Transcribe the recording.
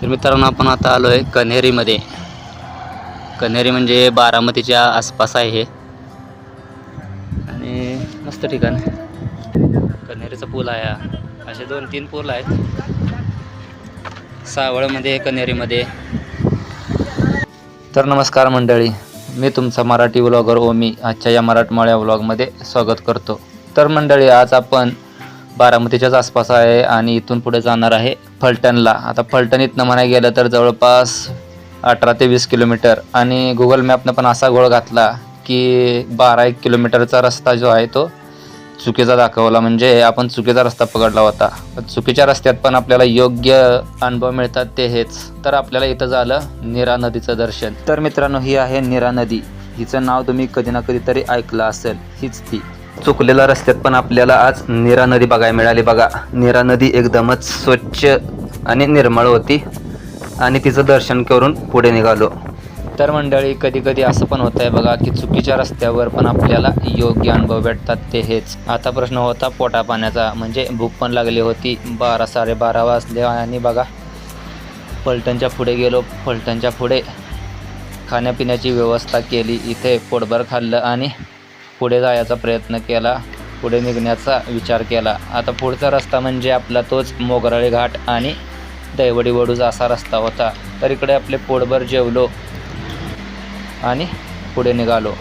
तर मित्रांनो आपण आता आलो आहे कन्हेरीमध्ये. कन्हेरी म्हणजे बारामतीच्या आसपास आहे. हे आणि मस्त ठिकाण कन्हेरीचा पूल आहे असे दोन तीन पूल आहेत. सावळमध्ये कन्हेरीमध्ये. तर नमस्कार मंडळी मी तुमचा मराठी व्लॉगर ओमी. आजच्या या मराठमोळ्या व्लॉगमध्ये स्वागत करतो. तर मंडळी आज आपण बारामतीच्याच आसपास आहे आणि इथून पुढे जाणार आहे फलटणला. आता फलटण इथनं म्हणायला गेलं तर जवळपास अठरा ते वीस किलोमीटर. आणि गुगल मॅपनं पण असा गोळ घातला की बारा एक किलोमीटरचा रस्ता जो आहे तो चुकीचा दाखवला. म्हणजे आपण चुकीचा रस्ता पकडला होता. चुकीच्या रस्त्यात पण आपल्याला योग्य अनुभव मिळतात ते हेच. तर आपल्याला इथं झालं निरा नदीचं दर्शन. तर मित्रांनो ही आहे निरा नदी. हिचं नाव तुम्ही कधी ना कधीतरी ऐकलं असेल. हीच ती. चुकलेल्या रस्त्यात पण आपल्याला आज नीरा नदी बघायला मिळाली बघा. नीरा नदी एकदमच स्वच्छ आणि निर्मळ होती आणि तिचं दर्शन करून पुढे निघालो. तर मंडळी कधी कधी असं पण होतं आहे बघा की चुकीच्या रस्त्यावर पण आपल्याला योग्य अनुभव भेटतात ते हेच. आता प्रश्न होता पोटा पाण्याचा म्हणजे भूक पण लागली होती. बारा साडेबारा वाजले आणि बघा फलटणच्या पुढे गेलो. फलटणच्या पुढे खाण्यापिण्याची व्यवस्था केली. इथे पोटभर खाल्लं आणि पुढे जायचा प्रयत्न केला पुढे निघण्याचा विचार केला. आता पुढचा रस्ता म्हणजे आपला तोच मोगराळी घाट आणि दैवडी वडूज असा रस्ता होता. तर इकडे आपले पोटभर जेवलो आणि पुढे निघालो.